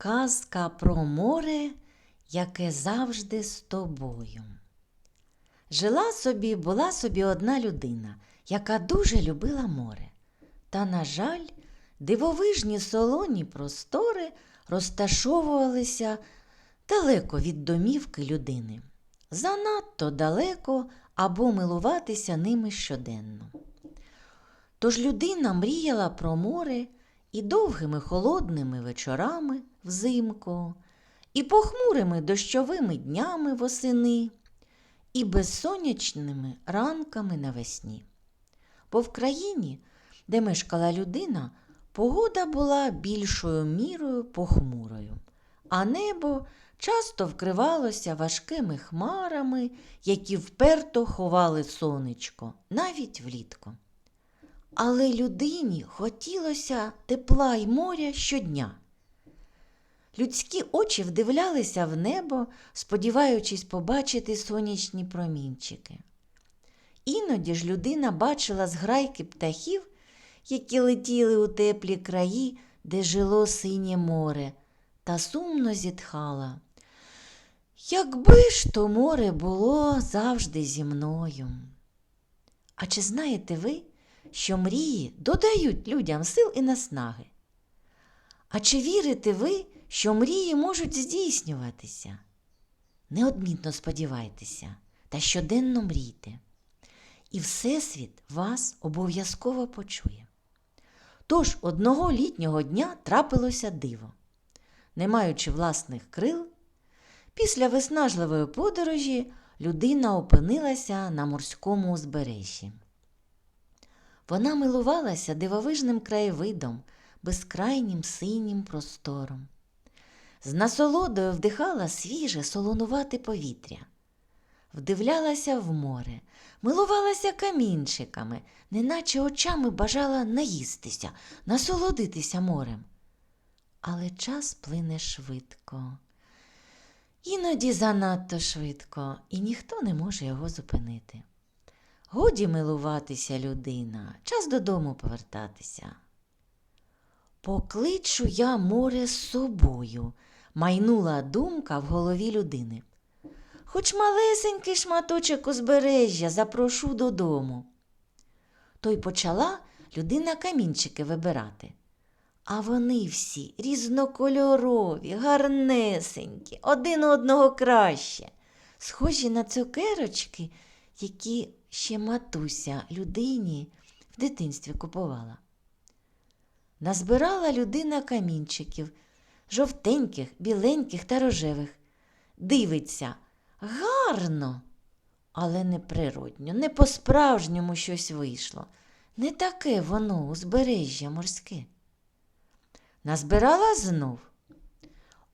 Казка про море, яке завжди з тобою. Жила собі, була собі одна людина, яка дуже любила море. Та, на жаль, дивовижні солоні простори розташовувалися далеко від домівки людини. Занадто далеко або милуватися ними щоденно. Тож людина мріяла про море і довгими холодними вечорами взимку, і похмурими дощовими днями восени, і безсонячними ранками навесні. Бо в країні, де мешкала людина, погода була більшою мірою похмурою, а небо часто вкривалося важкими хмарами, які вперто ховали сонечко, навіть влітку. Але людині хотілося тепла й моря щодня. Людські очі вдивлялися в небо, сподіваючись побачити сонячні промінчики. Іноді ж людина бачила зграйки птахів, які летіли у теплі краї, де жило синє море, та сумно зітхала. Якби ж то море було завжди зі мною. А чи знаєте ви, що мрії додають людям сил і наснаги? А чи вірите ви, що мрії можуть здійснюватися? Неодмінно сподівайтеся та щоденно мрійте. І Всесвіт вас обов'язково почує. Тож одного літнього дня трапилося диво. Не маючи власних крил, після виснажливої подорожі людина опинилася на морському узбережжі. Вона милувалася дивовижним краєвидом, безкрайнім синім простором. З насолодою вдихала свіже, солонувате повітря, вдивлялася в море, милувалася камінчиками, неначе очами бажала наїстися, насолодитися морем. Але час плине швидко, іноді занадто швидко, і ніхто не може його зупинити. Годі милуватися людина, час додому повертатися. Покличу я море з собою, майнула думка в голові людини. Хоч малесенький шматочок узбережжя запрошу додому. То й почала людина камінчики вибирати. А вони всі різнокольорові, гарнесенькі, один одного краще, схожі на цукерочки, які ще матуся людині в дитинстві купувала. Назбирала людина камінчиків, жовтеньких, біленьких та рожевих. Дивиться, гарно, але неприродньо, не по-справжньому щось вийшло. Не таке воно узбережжя морське. Назбирала знов.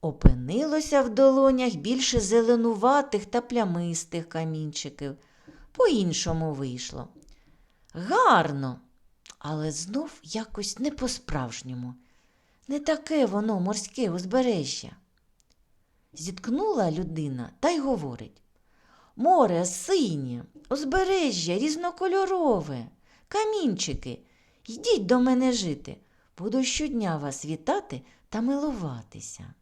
Опинилося в долонях більше зеленуватих та плямистих камінчиків. По-іншому вийшло. Гарно, але знов якось не по-справжньому. Не таке воно морське узбережжя. Зіткнула людина та й говорить Море синє, узбережжя різнокольорове, камінчики. Йдіть до мене жити. Буду щодня вас вітати та милуватися.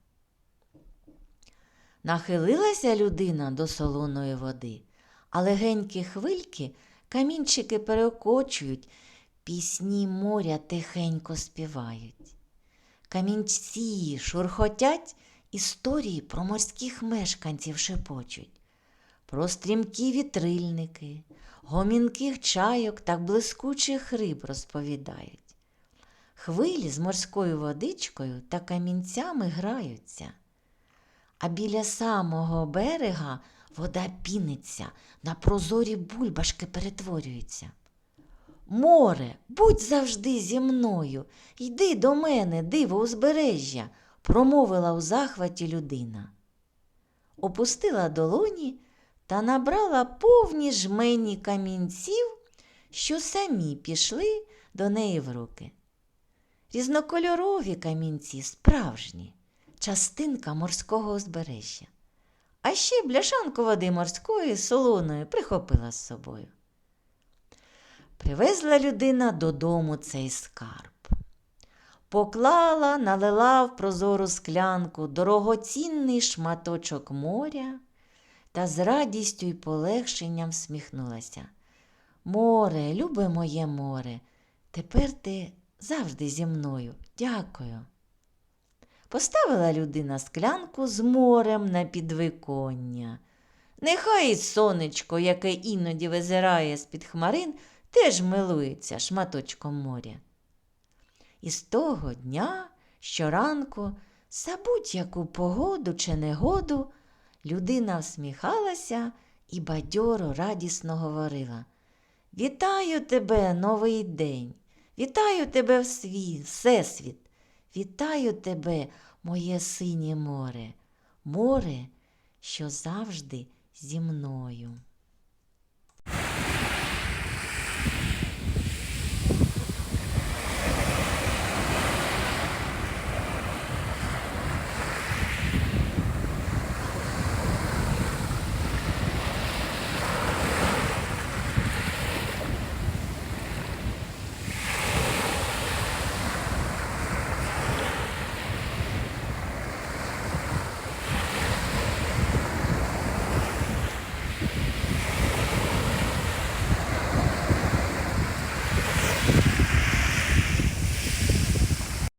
Нахилилася людина до солоної води, а легенькі хвильки камінчики перекочують, пісні моря тихенько співають. Камінці шурхотять, історії про морських мешканців шепочуть, про стрімкі вітрильники, гомінких чайок та блискучих риб розповідають. Хвилі з морською водичкою та камінцями граються, а біля самого берега вода піниться, на прозорі бульбашки перетворюються. Море, будь завжди зі мною, йди до мене, диво узбережжя, промовила у захваті людина. Опустила долоні та набрала повні жмені камінців, що самі пішли до неї в руки. Різнокольорові камінці справжні, частинка морського узбережжя. А ще бляшанку води морської солоною прихопила з собою. Привезла людина додому цей скарб. поклала, налила в прозору склянку дорогоцінний шматочок моря та з радістю й полегшенням всміхнулася. Море, любе моє море, тепер ти завжди зі мною. Дякую. Поставила людина склянку з морем на підвиконня. Нехай сонечко, яке іноді визирає з-під хмарин, теж милується шматочком моря. І з того дня щоранку, за будь-яку погоду чи негоду, людина всміхалася і бадьоро радісно говорила Вітаю тебе, новий день! Вітаю тебе всесвіт! Вітаю тебе, моє синє море, море, що завжди зі мною.